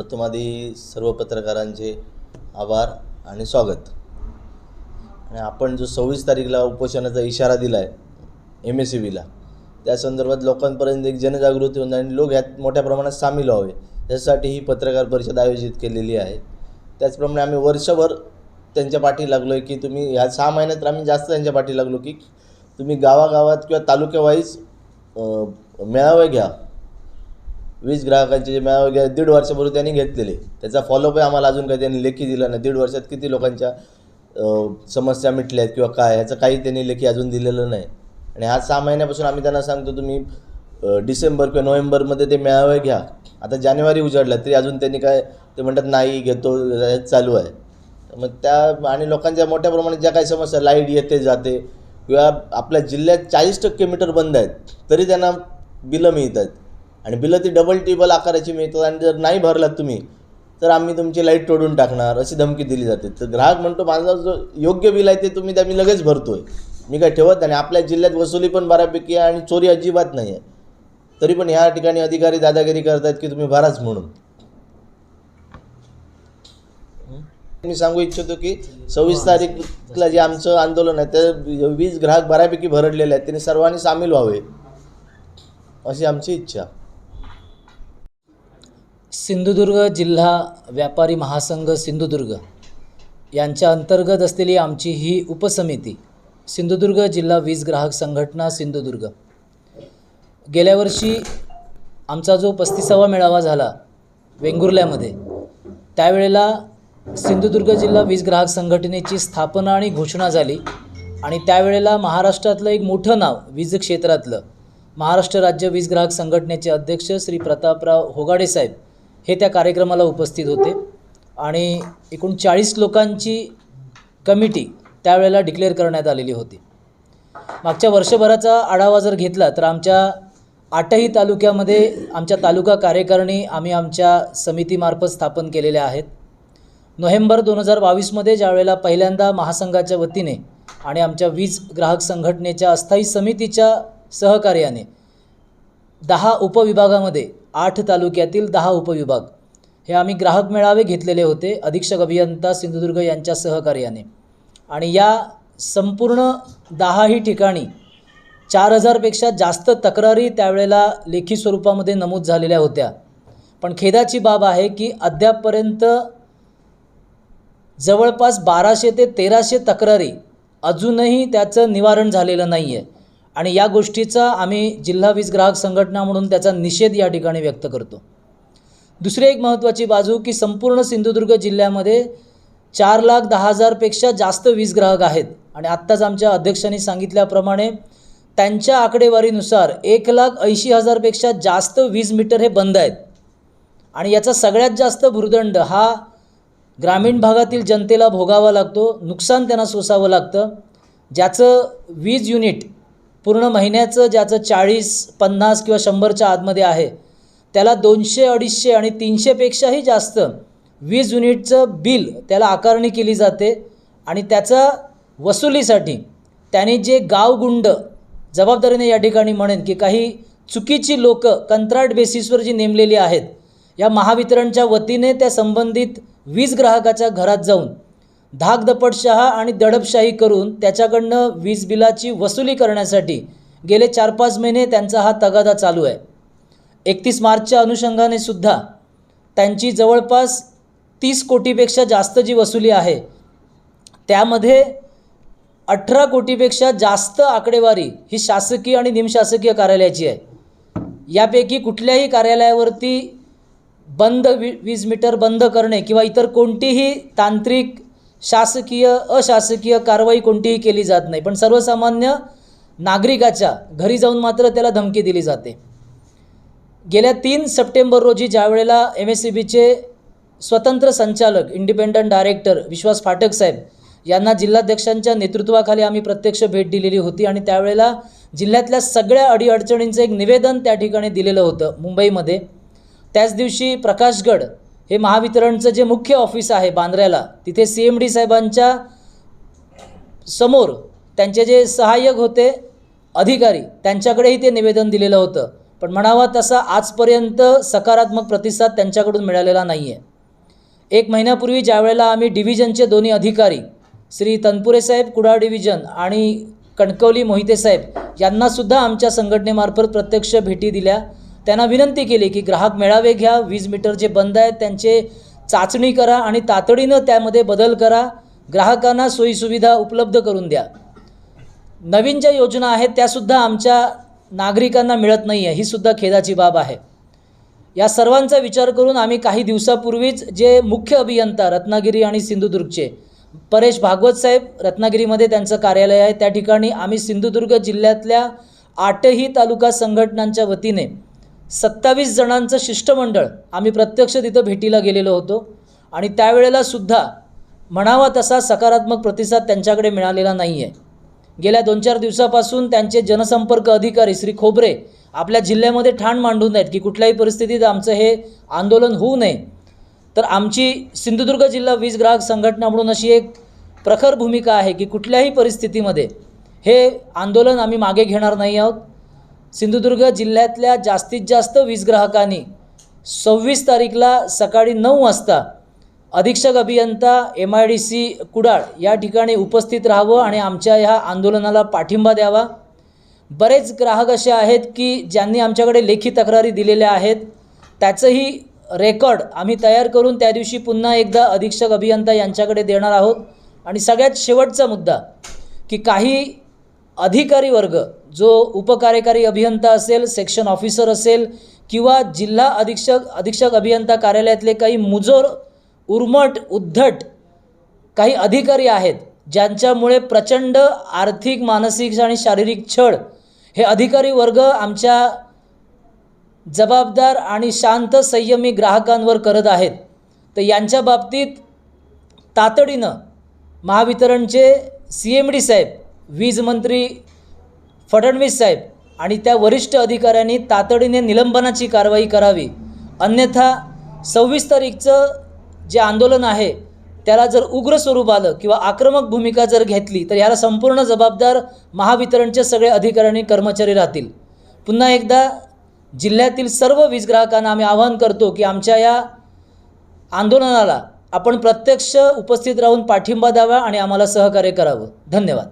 प्रथम आधी सर्व पत्रकारांचे आभार आणि स्वागत. आणि आपण जो सव्वीस तारीखला उपोषणाचा इशारा दिला आहे एम एस सी बीला त्या संदर्भात लोकांपर्यंत एक जनजागृती होऊन आणि लोक ह्यात मोठ्या प्रमाणात सामील व्हावे यासाठी ही पत्रकार परिषद आयोजित केलेली आहे. त्याचप्रमाणे आम्ही वर्षभर त्यांच्या पाठी लागलो आहे की तुम्ही ह्या सहा महिन्यात आम्ही जास्त त्यांच्या पाठी लागलो की तुम्ही गावागावात किंवा तालुक्यावाईज मेळावे घ्या. वीज ग्राहकांचे जे मेळावे घ्या दीड वर्षापूर्वी त्यांनी घेतलेले. त्याचा फॉलोअप आहे आम्हाला अजून काही त्यांनी लेखी दिला नाही. दीड वर्षात किती लोकांच्या समस्या मिटल्या आहेत किंवा काय ह्याचं काही त्यांनी लेखी अजून दिलेलं नाही. आणि आज सहा महिन्यापासून आम्ही त्यांना सांगतो तुम्ही डिसेंबर किंवा नोव्हेंबरमध्ये ते मेळावे घ्या. आता जानेवारी उजाडला तरी अजून त्यांनी काय ते म्हणतात नाही घेतो हे चालू आहे. मग त्या आणि लोकांच्या मोठ्या प्रमाणात ज्या काही समस्या लाइट येते जाते किंवा आपल्या जिल्ह्यात चाळीस टक्के मीटर बंद आहेत तरी त्यांना बिलं मिळत आहेत आणि बिलं ती डबल टिबल आकाराची मिळतात आणि जर नाही भरलात तुम्ही तर आम्ही तुमची लाइट तोडून टाकणार अशी धमकी दिली जाते. तर ग्राहक म्हणतो माझा जो योग्य बिल आहे ते तुम्ही त्या मी लगेच भरतोय. मी काय ठेवत नाही. आणि आपल्या जिल्ह्यात वसुली पण बऱ्यापैकी आहे आणि चोरी अजिबात नाही आहे तरी पण ह्या ठिकाणी अधिकारी दादागिरी करतात की तुम्ही भराच म्हणून. मी सांगू इच्छितो की सव्वीस तारीखला जे आमचं आंदोलन आहे ते वीज ग्राहक बऱ्यापैकी भरडलेले आहेत. त्यांनी सर्वांनी सामील व्हावे अशी आमची इच्छा. सिंधुदुर्ग जिल्हा व्यापारी महासंघ सिंधुदुर्ग यांच्या अंतर्गत असलेली आमची ही उपसमिती सिंधुदुर्ग जिल्हा वीज ग्राहक संघटना सिंधुदुर्ग. गेल्या वर्षी आमचा जो पस्तीसावा मेळावा झाला वेंगुर्ल्यामध्ये त्यावेळेला सिंधुदुर्ग जिल्हा वीज ग्राहक संघटनेची स्थापना आणि घोषणा झाली आणि त्यावेळेला महाराष्ट्रातलं एक मोठं नाव वीज क्षेत्रातलं महाराष्ट्र राज्य वीज ग्राहक संघटनेचे अध्यक्ष श्री प्रतापराव होगाडे साहेब हे त्या कार्यक्रमाला उपस्थित होते. आणि एकूण चाळीस लोकांची कमिटी त्यावेळेला डिक्लेअर करण्यात आलेली होती. मागच्या वर्षभराचा आढावा जर घेतला तर आमच्या आठही तालुक्यामध्ये आमच्या तालुका कार्यकारिणी आम्ही आमच्या समितीमार्फत स्थापन केलेल्या आहेत. नोव्हेंबर दोन हजार बावीसमध्ये ज्यावेळेला पहिल्यांदा महासंघाच्या वतीने आणि आमच्या वीज ग्राहक संघटनेच्या अस्थायी समितीच्या सहकार्याने दहा उपविभागामध्ये आठ तालुक्यातील दहा उपविभाग. हे आम्ही ग्राहक मेळावे घेतलेले होते अधीक्षक अभियंता सिंधुदुर्ग यांच्या सहकार्याने. आणि या संपूर्ण दहाही ठिकाणी चार हजारपेक्षा जास्त तक्रारी त्यावेळेला लेखी स्वरूपामध्ये नमूद झालेल्या होत्या. पण खेदाची बाब आहे की अद्यापपर्यंत जवळपास बाराशे ते तेराशे तक्रारी अजूनही त्याचं निवारण झालेलं नाही आहे आणि या गोष्टीचा आम्ही जिल्हा वीज ग्राहक संघटना म्हणून त्याचा निषेध या ठिकाणी व्यक्त करतो. दुसरी एक महत्त्वाची बाजू की संपूर्ण सिंधुदुर्ग जिल्ह्यामध्ये चार लाख दहा हजारपेक्षा जास्त वीज ग्राहक आहेत. आणि आत्ताच आमच्या अध्यक्षांनी सांगितल्याप्रमाणे त्यांच्या आकडेवारीनुसार एक लाख ऐंशी हजारपेक्षा जास्त वीज मीटर हे बंद आहेत. आणि याचा सगळ्यात जास्त भूर्दंड हा ग्रामीण भागातील जनतेला भोगावा लागतो नुकसान त्यांना सोसावं लागतं. ज्याचं वीज युनिट पूर्ण महिन्याचं ज्याचं चाळीस पन्नास किंवा शंभरच्या आतमध्ये आहे त्याला दोनशे अडीचशे आणि तीनशेपेक्षाही जास्त वीज युनिटचं बिल त्याला आकारणी केली जाते आणि त्याचा वसुलीसाठी त्याने जे गावगुंड जबाबदारीने या ठिकाणी म्हणेन की काही चुकीची लोक कंत्राट बेसिसवर जी नेमलेली आहेत या महावितरणच्या वतीने त्या संबंधित वीज ग्राहकाच्या घरात जाऊन धाकधपटशहा आणि दडपशाही करून त्याच्याकडनं वीज बिलाची वसुली करण्यासाठी गेले चार पाच महिने त्यांचा हा तगादा चालू आहे. एकतीस मार्चच्या अनुषंगाने सुद्धा त्यांची जवळपास तीस कोटीपेक्षा जास्त जी वसुली आहे त्यामध्ये अठरा कोटीपेक्षा जास्त आकडेवारी ही शासकीय आणि निमशासकीय कार्यालयाची आहे. यापैकी कुठल्याही कार्यालयावरती बंद वी वीज मीटर बंद करणे किंवा इतर कोणतीही तांत्रिक शासकीय अशासकीय कारवाई कोणतीही केली जात नाही. पण सर्वसामान्य नागरिकाच्या घरी जाऊन मात्र त्याला धमकी दिली जाते. गेल्या तीन सप्टेंबर रोजी ज्यावेळेला एम एस सी बीचे स्वतंत्र संचालक इंडिपेंडंट डायरेक्टर विश्वास फाटक साहेब यांना जिल्हाध्यक्षांच्या नेतृत्वाखाली आम्ही प्रत्यक्ष भेट दिलेली होती आणि त्यावेळेला जिल्ह्यातल्या सगळ्या अडीअडचणींचं एक निवेदन त्या ठिकाणी दिलेलं होतं मुंबईमध्ये. त्याच दिवशी प्रकाशगड हे महावितरणचं जे मुख्य ऑफिस आहे बांद्र्याला तिथे सी एम डी साहेबांच्या समोर त्यांचे जे सहाय्यक होते अधिकारी त्यांच्याकडेही ते निवेदन दिलेलं होतं. पण म्हणावा तसा आजपर्यंत सकारात्मक प्रतिसाद त्यांच्याकडून मिळालेला नाही आहे एक महिन्यापूर्वी ज्यावेळेला आम्ही डिव्हिजनचे दोन्ही अधिकारी श्री तनपुरे साहेब कुडाळ डिव्हिजन आणि कणकवली मोहिते साहेब यांनासुद्धा आमच्या संघटनेमार्फत प्रत्यक्ष भेटी दिल्या. त्यांना विनंती केली की ग्राहक मेळावे घ्या वीज मीटर जे बंद आहेत त्यांचे चाचणी करा आणि तातडीनं त्यामध्ये बदल करा. ग्राहकांना सोयीसुविधा उपलब्ध करून द्या. नवीन ज्या योजना आहेत त्यासुद्धा आमच्या नागरिकांना मिळत नाही आहे ही सुद्धा खेदाची बाब आहे. या सर्वांचा विचार करून आम्ही काही दिवसापूर्वीच जे मुख्य अभियंता रत्नागिरी आणि सिंधुदुर्गचे परेश भागवत साहेब रत्नागिरीमध्ये त्यांचं कार्यालय आहे. त्या ठिकाणी आम्ही सिंधुदुर्ग जिल्ह्यातल्या आठही तालुका संघटनांच्या वतीने सत्तावीस जणांचं शिष्टमंडळ आम्ही प्रत्यक्ष तिथं भेटीला गेलेलो होतो. आणि त्यावेळेला सुद्धा म्हणावा तसा सकारात्मक प्रतिसाद त्यांच्याकडे मिळालेला नाही आहे गेल्या दोन चार दिवसापासून त्यांचे जनसंपर्क अधिकारी श्री खोबरे आपल्या जिल्ह्यामध्ये ठाण मांडून आहेत की कुठल्याही परिस्थितीत आमचं हे आंदोलन होऊ नये. तर आमची सिंधुदुर्ग जिल्हा वीज ग्राहक संघटना म्हणून अशी एक प्रखर भूमिका आहे की कुठल्याही परिस्थितीमध्ये हे आंदोलन आम्ही मागे घेणार नाही आहोत. सिंधुदुर्ग जिल्ह्यातल्या जास्तीत जास्त वीज ग्राहकांनी सव्वीस तारीखला सकाळी नऊ वाजता अधीक्षक अभियंता M I D C Kudal या ठिकाणी उपस्थित राहावं आणि आमच्या ह्या आंदोलनाला पाठिंबा द्यावा. बरेच ग्राहक असे आहेत की ज्यांनी आमच्याकडे लेखी तक्रारी दिलेल्या आहेत. त्याचंही रेकॉर्ड आम्ही तयार करून त्या दिवशी पुन्हा एकदा अधीक्षक अभियंता यांच्याकडे देणार आहोत. आणि सगळ्यात शेवटचा मुद्दा की काही अधिकारी वर्ग जो उपकार्यकारी अभियंता असेल सेक्शन ऑफिसर असेल किंवा जिल्हा अधीक्षक अधीक्षक अभियंता कार्यालयातले काही मुजोर उर्मट उद्धट काही अधिकारी आहेत ज्यांच्यामुळे प्रचंड आर्थिक मानसिक आणि शारीरिक छळ. हे अधिकारी वर्ग आमच्या जबाबदार आणि शांत संयमी ग्राहकांवर करत आहेत. तर यांच्या बाबतीत तातडीनं महावितरणचे सी एम डी साहेब वीज मंत्री फडणवीस साहेब आणि त्या वरिष्ठ अधिकाऱ्यांनी तातडीने निलंबनाची कारवाई करावी. अन्यथा सव्वीस तारीखचं जे आंदोलन आहे त्याला जर उग्र स्वरूप आलं किंवा आक्रमक भूमिका जर घेतली तर याला संपूर्ण जबाबदार महावितरणचे सगळे अधिकाऱ्यांनी कर्मचारी राहतील. पुन्हा एकदा जिल्ह्यातील सर्व वीज ग्राहकांना आम्ही आवाहन करतो की आमच्या या आंदोलनाला आपण प्रत्यक्ष उपस्थित राहून पाठिंबा द्यावा आणि आम्हाला सहकार्य करावं. धन्यवाद.